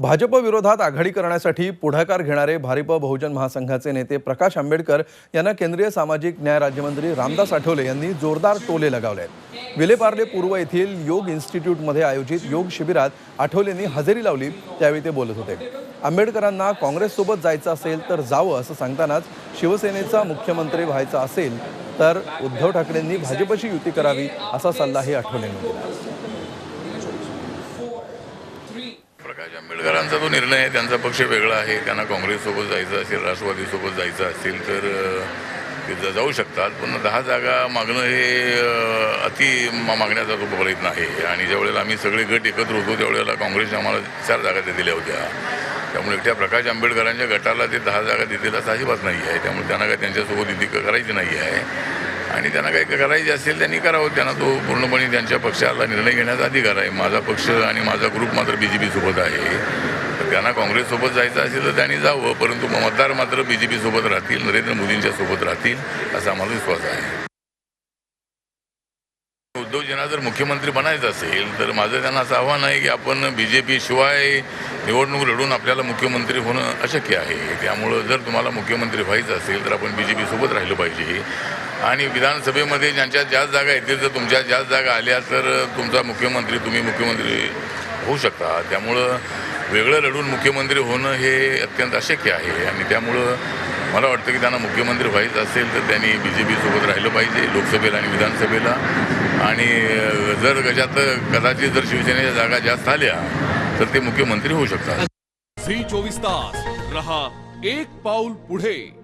भाजप विरोधात आघाडी करण्यासाठी पुढाकार घेणारे भारिप बहुजन महासंघाचे नेते प्रकाश आंबेडकर यांना केंद्रीय सामाजिक न्याय राज्यमंत्री रामदास आठवले यांनी जोरदार टोले लगावले. आहेत विलेपार्ले पूर्व येथील योग इन्स्टिट्यूटमध्ये आयोजित योग शिबिरात आठवलेंनी हजेरी लावली त्यावेळी ते बोलत होते. आंबेडकरांना काँग्रेससोबत जायचं असेल तर जावं असं सांगतानाच शिवसेनेचा मुख्यमंत्री व्हायचा असेल तर उद्धव ठाकरेंनी भाजपशी युती करावी असा सल्लाही आठवलेंनी दिला. प्रकाश आंबेडकरांचा जो निर्णय आहे त्यांचा पक्ष वेगळा आहे. त्यांना काँग्रेससोबत जायचं असेल राष्ट्रवादीसोबत जायचं असेल तर ते जाऊ शकतात. पण दहा जागा मागणं हे अति मागण्याचा तो प्रयत्न आहे. आणि ज्यावेळेला आम्ही सगळे गट एकत्र होतो त्यावेळेला काँग्रेसने आम्हाला चार जागा त्या दिल्या होत्या. त्यामुळे एकट्या प्रकाश आंबेडकरांच्या गटाला ते दहा जागा देतील असं अजिबात नाही आहे. त्यामुळे त्यांना काय त्यांच्यासोबत युती करायची नाही आहे. आणि त्यांना काही करायचे असेल त्यांनी करावं. त्यांना तो पूर्णपणे त्यांच्या पक्षाला निर्णय घेण्याचा अधिकार आहे. माझा पक्ष आणि माझा ग्रुप मात्र बी जे पीसोबत आहे. तर त्यांना काँग्रेससोबत जायचं असेल तर त्यांनी जावं. परंतु मतदार मात्र बी जे पीसोबत राहतील नरेंद्र मोदींच्या सोबत राहतील असा आम्हाला विश्वास आहे. उद्धवजींना जर मुख्यमंत्री बनायचं असेल तर माझं त्यांना असं आव्हान आहे की आपण बी जे पी शिवाय निवडणूक लढून आपल्याला मुख्यमंत्री होणं अशक्य आहे. त्यामुळं जर तुम्हाला मुख्यमंत्री व्हायचं असेल तर आपण बी जे पीसोबत राहिलं पाहिजे. आणि विधानसभेमध्ये ज्यांच्या जास्त जागा येतील तर तुमच्या जास्त जागा आल्या तर तुमचा मुख्यमंत्री तुम्ही मुख्यमंत्री होऊ शकता. त्यामुळं वेगळं लढून मुख्यमंत्री होणं हे अत्यंत अशक्य आहे. आणि त्यामुळं मला वाटतं की त्यांना मुख्यमंत्री व्हायचं असेल तर त्यांनी बी जे पीसोबत राहिलं पाहिजे लोकसभेला आणि विधानसभेला. आणि जर गजात कदाचित जर शिवसेनेच्या जागा जास्त आल्या तर ते मुख्यमंत्री होऊ शकतात. झी चोवीस तास. रहा एक पाऊल पुढे.